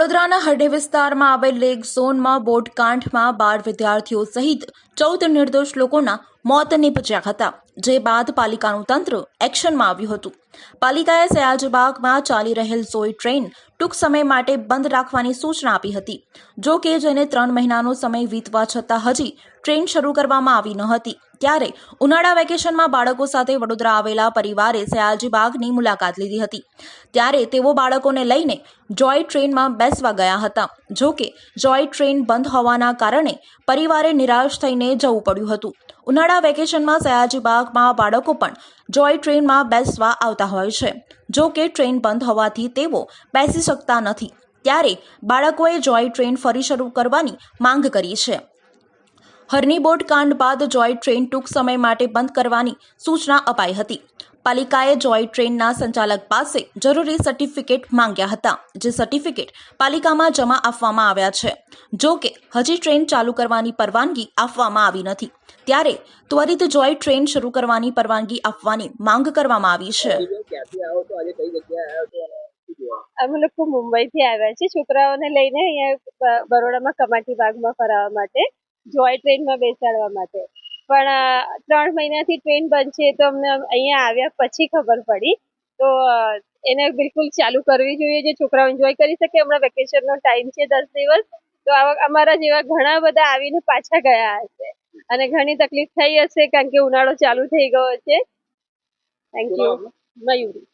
વડોદરાના હરડે વિસ્તારમાં આવેલ લેક ઝોનમાં બોટકાંઠમાં બાર વિદ્યાર્થીઓ સહિત ચૌદ નિર્દોષ લોકોના મોત નીપજ્યા હતા. જે બાદ પાલિકાનું તંત્ર એક્શનમાં આવ્યું હતું. પાલિકાએ સયાજીબાગમાં ચાલી રહેલ સોય ટ્રેન ટૂંક સમય માટે બંધ રાખવાની સૂચના આપી હતી. જો કે જેને ત્રણ મહિનાનો સમય વીતવા છતાં હજી ટ્રેન શરૂ કરવામાં આવી ન હતી. ત્યારે ઉનાળા વેકેશનમાં બાળકો સાથે વડોદરા આવેલા પરિવારે સયાજીબાગની મુલાકાત લીધી હતી. ત્યારે તેઓ બાળકોને લઈને જોય ટ્રેનમાં બેસવા ગયા હતા. જો કે જોય ટ્રેન બંધ હોવાના કારણે પરિવારે નિરાશ થઈને જવું પડ્યું હતું. ઉનાળા વેકેશનમાં સયાજીબાગમાં બાળકો પણ જોય ટ્રેનમાં બેસવા આવતા હોય છે. જો કે ટ્રેન બંધ હોવાથી તેઓ બેસી શકતા નથી. ત્યારે બાળકોએ જોય ટ્રેન ફરી શરૂ કરવાની માંગ કરી છે. હરની બોટ કાંડ બાદ જોય ટ્રેન ટૂંક સમય માટે બંધ કરવાની સૂચના અપાઈ હતી. પાલિકાએ જોય ટ્રેનના સંચાલક પાસે જરૂરી સર્ટિફિકેટ માંગ્યા હતા, જે સર્ટિફિકેટ પાલિકામાં જમા આપવામાં આવ્યા છે. જો કે, હજી ટ્રેન ચાલુ કરવાની પરવાનગી આપવામાં આવી નથી. ત્યારે ત્વરિત જોય ટ્રેન શરૂ કરવાની પરવાનગી આપવાની માંગ કરવામાં આવી છે. છો છો અમે લોકો મુંબઈથી આવ્યા છીએ. છોકરાઓને લઈને અહીંયા બરોડામાં કમાટી બાગમાં ફરાવવા માટે, જોય ટ્રેનમાં બેસાડવા માટે. પણ ત્રણ મહિનાથી ટ્રેન બંધ છે તો અમને અહીંયા આવ્યા પછી ખબર પડી. તો એને બિલકુલ ચાલુ કરવી જોઈએ જે છોકરાઓ એન્જોય કરી શકે. હમણાં વેકેશનનો ટાઈમ છે દસ દિવસ. તો આવા અમારા જેવા ઘણા બધા આવીને પાછા ગયા હશે. અને ઘણી તકલીફ થઈ હશે કારણ કે ઉનાળો ચાલુ થઈ ગયો છે. Thank you Mayuri.